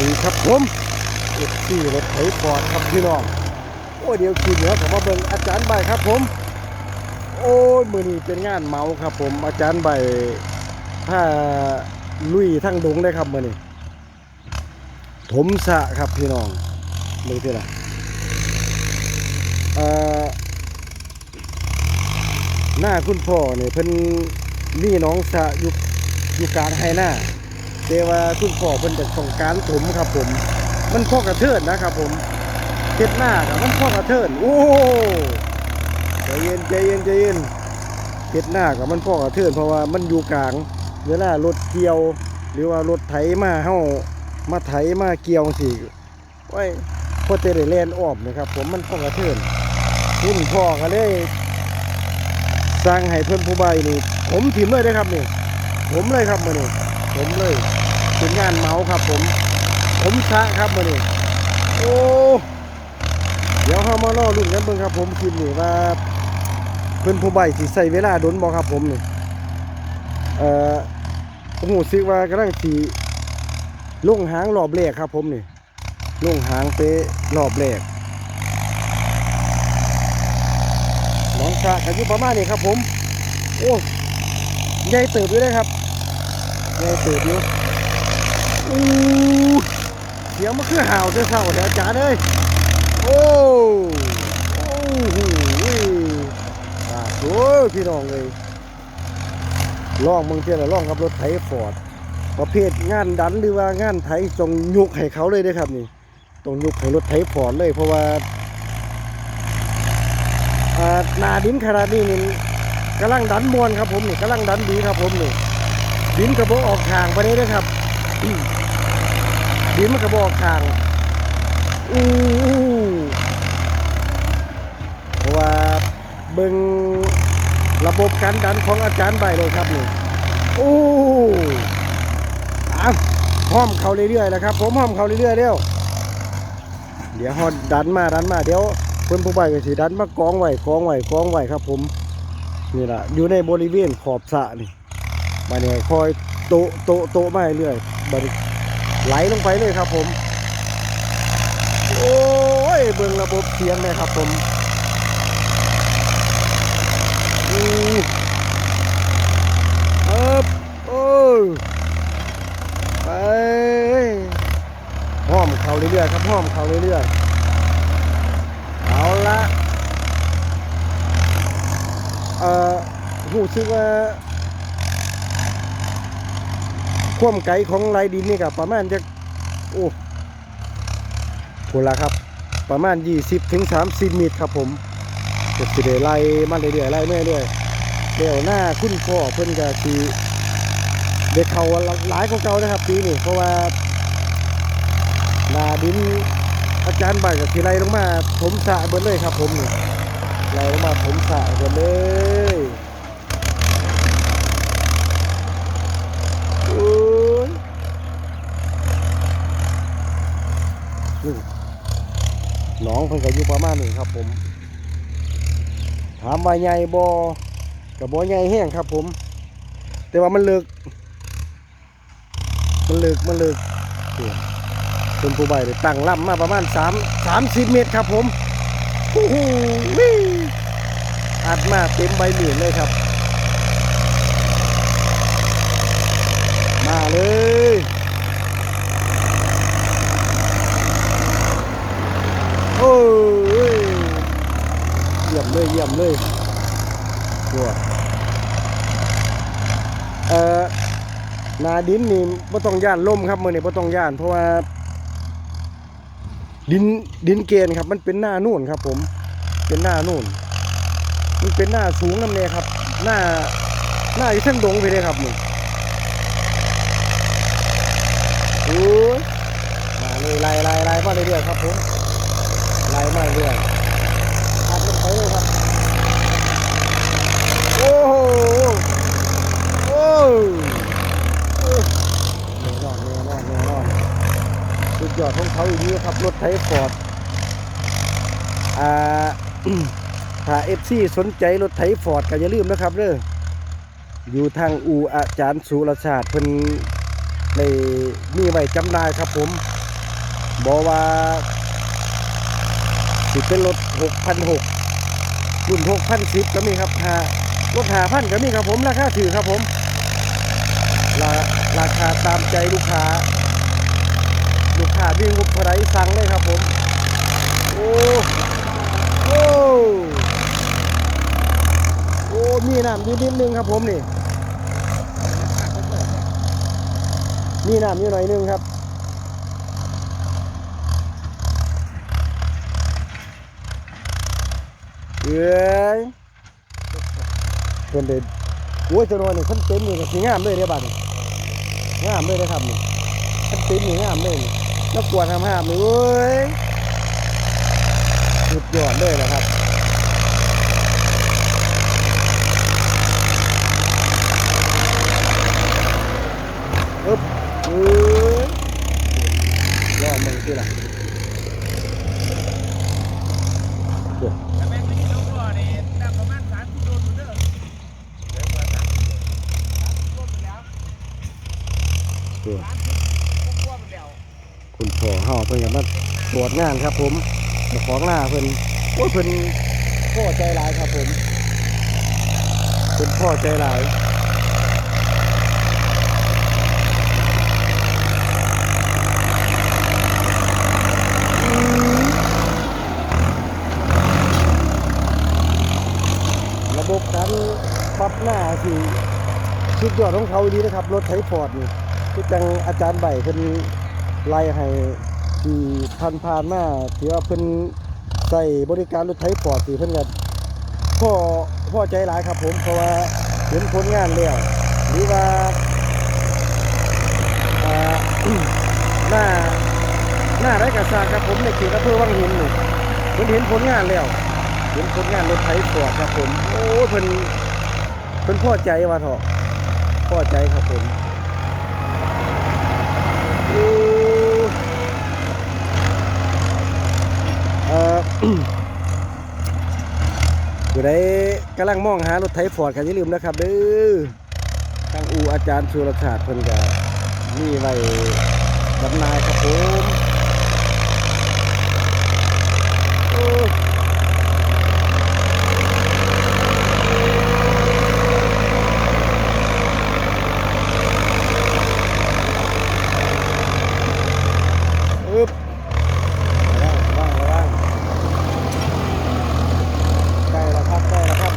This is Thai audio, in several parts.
ดีครับผมเอ็ดที่รถไถปอดครับพี่น้อง โอ้เดี๋ยวคืนเหนือผมมาเบิ่งอาจารย์ใบครับผม โอ้ยมือนี้เป็นงานเมาครับ ผม อาจารย์ใบผ้าลุยทั้งดงได้ครับมือนี้ถมสะครับพี่น้องมือที่ละเอ่อหน้าคุณพ่อเนี่ยเพิ่นมีหน้องสะอยู่อยู่กลางไฮหน้า แต่ว่าคุณพ่อเพิ่นจะต้องการถมครับผม มันพ่อกระเทินนะครับผมเก็ดหน้ากับมันพ่อกระเทินโอ้ใจเย็นใจเย็นใจเย็นเก็ดหน้ากับมันพ่อกระเทินเพราะว่ามันอยู่กลางเวลารถเกี่ยว หรือว่ารถไถมาเฮามาไถมาเกี่ยวสิไว้พอจะได้แล่นออมนะครับ ผมมันพ่อกระเทินคุณพ่อก็เลยสร้างให้เพิ่นผู้ใบนี่ผมถิ่มเลยได้ครับนี่ผมเลยครับมานี่ผมเลย เป็นงานเมาครับผม ผมชะครับมานี่โอ้เดี๋ยวเขามาล่อรุ่นกันเบิ่งครับผมคิดนี่ว่าเพิ่นผู้ใบสิใส่เวลาดนบ่ครับผมนี่เอ่อโอ้โหซึกว่ากำลังสิลงหางรอบแรกครับผมนี่ลงหางไปรอบแรกน้องชะกันอยู่ประมาณนี้ครับผม โอ้ใหญ่เติบอยู่เลยครับใหญ่เติบอยู่ อู้เสียงมันคือห่าวเจ้าเศร้าเดี๋ยวจ๋าเลยโอ้โอ้โหอ่าโอ้ยพี่น้องเลยล่องมึงเที่ยวละล่องกับรถไถฟอร์ดประเภทงานดันหรือว่างานไถจงยุกให้เขาเลยเด้ครับนี่ต้องยุกให้รถไถฟอร์ดเลย เพราะว่าอานาดินขนาดนี้นี่กำลังดันมวนครับผมนี่กำลังดันดีครับผมนี่ดินกระบอออกทางไปเลยนะครับ ดินมันกระบอกออกทางอู้เพราะว่าเบิ่งระบบการดันของอาจารย์ใบเลยครับนี่อู้อะห้อมเขาเรื่อยๆนะครับ ผมห้อมเขาเรื่อยๆเร็วเดี๋ยวฮอดดันมาดันมาเดี๋ยวเพิ่นผู้ใบก็สิดันมากองไหว้กองไหว้กองไหวครับ ผมนี่แหละอยู่ในบริเวณขอบสระนี่มาเนี่ยคอย โตโตโตมาเรื่อยๆบัดนี้ไหลลงไปเลยครับผม โอ้ยเบิ่งระบบเสียงเลยครับผมอือเอ๊บโอ้ยไปห้อมเขาเรื่อยๆครับห้อมเขาเรื่อยๆเอาละเอ่อรู้สึกว่า ความไกลของไรดินนี่กับประมาณจะโอ้โหละครับ ประมาณ 20ถึง30เมตรครับผมก็สิได้ไล่มาเรื่อยๆไล่เรื่อยๆเดี๋ยวหน้าคุณพ่อเพิ่นก็สิได้เขาหลายของเก่านะครับปีนี้เพราะว่าหน้าดินอาจารย์ใบก็สิไล่ลงมาถมสะเบิดเลยครับผมนี่ไล่ลงมาถมสะเบิดเลย โอ้ยนี่หน้อง เพิ่นก็อยู่ประมาณนี้ครับผม ถามว่าใหญ่บ่กับบ่ใหญ่แห้งครับผม แต่ว่ามันเลิกมันเลิกมันเลิกเนี่ยเป็นผู้ใบเลยตั้งลำมาประมาณ3 30เมตรครับผมโอ้โหอัดมาเต็มใบหมื่นเลยครับ มาเลย โอ้ย เยี่ยมเลยเยี่ยมเลยตัวเอ่อนาดินนี่บ่ต้องย่านล่มครับมือนี้บ่ต้องย่าน เพราะว่า ดินดินเกณฑ์ครับ มันเป็นหน้านู่นครับ ผม เป็นหน้านู่น มันเป็นหน้าสูงน้ำแน่ครับ หน้าหน้าอยู่เส้นดงไปเลยครับนี่โอ้ยมาเลยไล่ไล่ไล่มาเรื่อยๆครับผมไล่มาเรื่อยอัดลงไปเลยครับ โอ้โหโอ้โอ้แน่นอนแน่นอนแน่นอนสุดยอดของเขาอย่างนี้ค รถไถฟอร์ดอ่าถ้าเอฟซีสนใจรถไถฟอร์ดก็อย่าลืมนะครับเด้ออยู่ทางอูอาจารย์สุรชาติเพิ่นในมีไว้จำหน่ายครับผมบอกว่าสิเป็นรถหกพันหกรุ่นหกพันสิบก็มีครับหารถหาพันก็มีครับผมราคาถือครับผมราราคาตามใจลูกค้า ค้าวิ่งบเท่าไรสั่งเลยครับผม โอ้ โอ้ โอ้ มีน้ำอยู่นิดนึงครับผมนี่ มีน้ำอยู่หน่อยนึงครับเอ้ยเพิ่นเด็ดโอ้ยจะนอนนี่เพิ่นเต็มนี่ก็สิงามเลยเด้อบัดนี้งามเลยนะครับนี่เพิ่นเต็มนี่งามเลยนี่ แล้วกวนทำห้ามนี่เว้ยสุดยอดเลยนะครับอึ๊บเอ้ยรอมึงสิล่ะแต่แม่งไม่ยกล้อนี่ได้ประมาณสามกิโลอยู่เด้อเดี๋ยว เพิ่นก็มาตรวจงานครับ ผมเจ้าของหน้าเพิ่นโอ้เพิ่นพ่อใจหลายครับผมเพิ่นพ่อใจหลายระบบการปรับหน้าที่สุดยอดของเขาดีนะครับ รถไถฟอร์ดนี่คือจังอาจารย์ใบเพิ่นไล่ให้ ที่ผ่านผ่านๆมาที่ว่าเพิ่นใส่บริการรถไถฟอดที่เพิ่นก็พ่อพ่อใจหลายครับผมเพราะว่าเห็นผลงานแล้วหรือว่าหน้าหน้าไรกระซางครับผมในเขตอำเภอวังหินนี่เพิ่นเห็นผลงานแล้ว เห็นผลงานรถไถฟอดครับผมโอ้เพิ่นเพิ่นพ่อใจว่าเถอะพ่อใจครับผมโอ้เอ่อ ผู้ใดกำลังมองหารถไถฟอร์ดก็อย่าลืมนะครับเด้อทางอูอาจารย์สุรชาติเพิ่นก็มีไว้จำหน่ายครับผมโอ้อึ๊บระวังระวังระวังใกล้แล้วครับใกล้แล้วครับ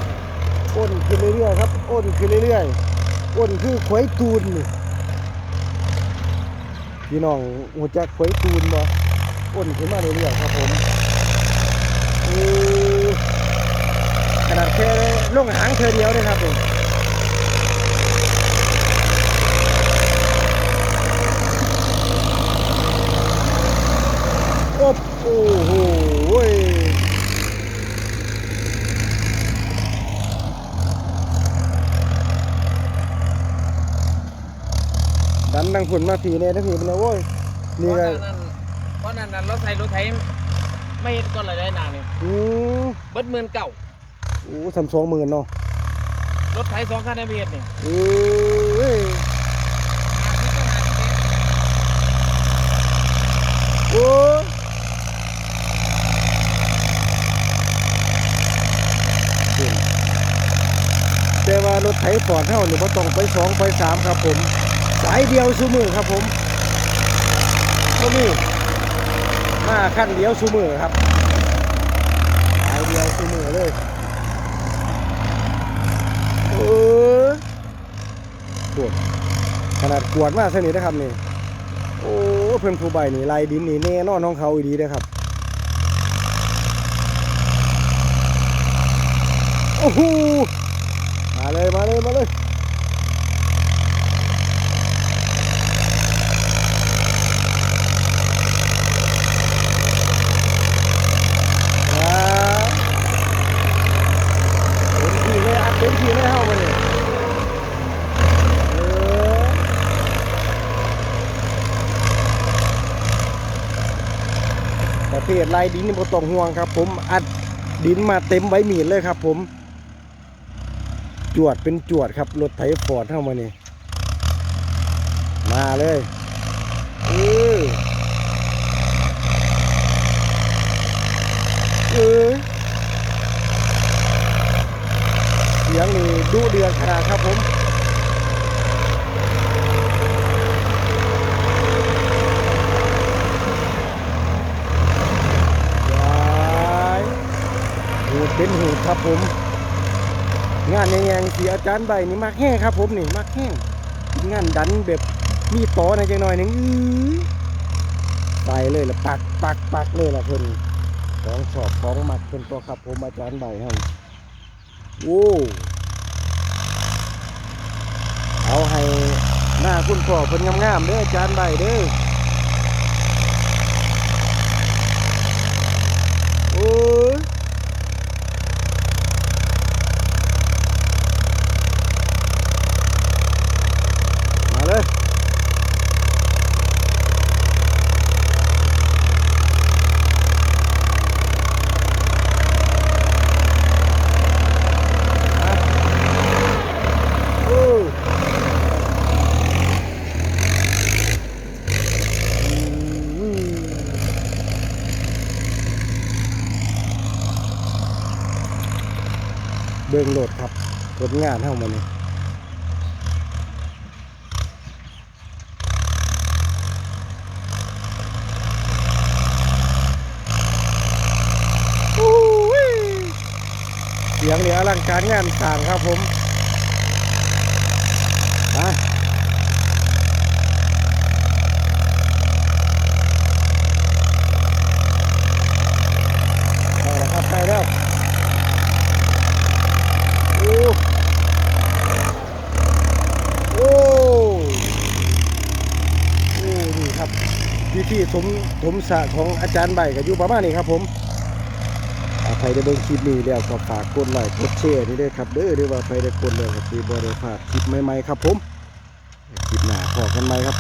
อ้นขึ้นเรื่อยๆครับอ้นขึ้นเรื่อยๆอ้นคือข วายตูนนี่พี่น้องหัวจักขวายตูนบ่อ้นขึ้นมาเรื่อยๆครับผมขนาดแค่ลงหางเธอเดียวเลยครับผมโอ้โหเว้ย ดันดังฝุ่นมาผีเนี่ยทั้งผีเป็นไงโว้ยเพนี่ราะก็นั้นเพราะนั้นนั้นรถไทยรถไทยไม่เห็นก่อนเลยได้นานนี่อือเบิดหมื่นเก่าโอ้สามสองหมื่นเนาะรถไทยสองคันในเบียดนี่เอ้ยโอ้แต่ว่ารถไถฟอร์ดเท่านี่บ่ต้องไปสองไปสามครับผม สายเดียวซูมือครับผมก็มีมาขั้นเดียวซูมือครับสายเดียวซูมือเลยเออปวดขนาดกวดมากเท่านี้นะครับนี่โอ้เพื่อนผู้ใบนี่ลายดินนี่แน่นอนของเขาอีดีนะครับโอ้โหมาเลยมาเลยมาเลย ลายดินนี่บ่ต้องห่วงครับ ผมอัดดินมาเต็มไว้มีดเลยครับ ผม จวดเป็นจวดครับรถไถฟอร์ดเข้ามานี่มาเลยเออเออเสียงนี่ดูเดือดขนาดครับผม ดเป็นหูดครับผม งานแยงๆที่อาจารย์ใบนี่มักแห้งครับผมนี่มักแห้งงานดันแบบมีต่อในจังหน่อยหนึงไปเลยละปักปักปักเลยละเพิ่นของชอบของหมักเพิ่นตัวครับผมอาจารย์ใบให้โอ้เอาให้หน้าคุณพ่อเพิ่นงามๆเด้ออาจารย์ใบเด้อโอ้ย มาเลยมาโอ้อืมเบิ่งโหลดครับผลงานเท่ามันนี่อู้ยเสียงเหลืออลังการงานสร้างครับผมมาไปแล้วครับไปแล้วโอ้โอ้โอ้นี่ครับพี่ ที่ถมถมสะของอาจารย์ใบกับยูประมาณนี้ครับผมใครได้เบิ่งคลิปนี้แล้วก็ฝากกดไลค์กดแชร์นี่ด้วยครับเด้อหรือว่าใครได้กดแล้วก็สิบ่ได้พลาดคลิปใหม่ๆครับผมคลิปหน้าพอกันไหมครับ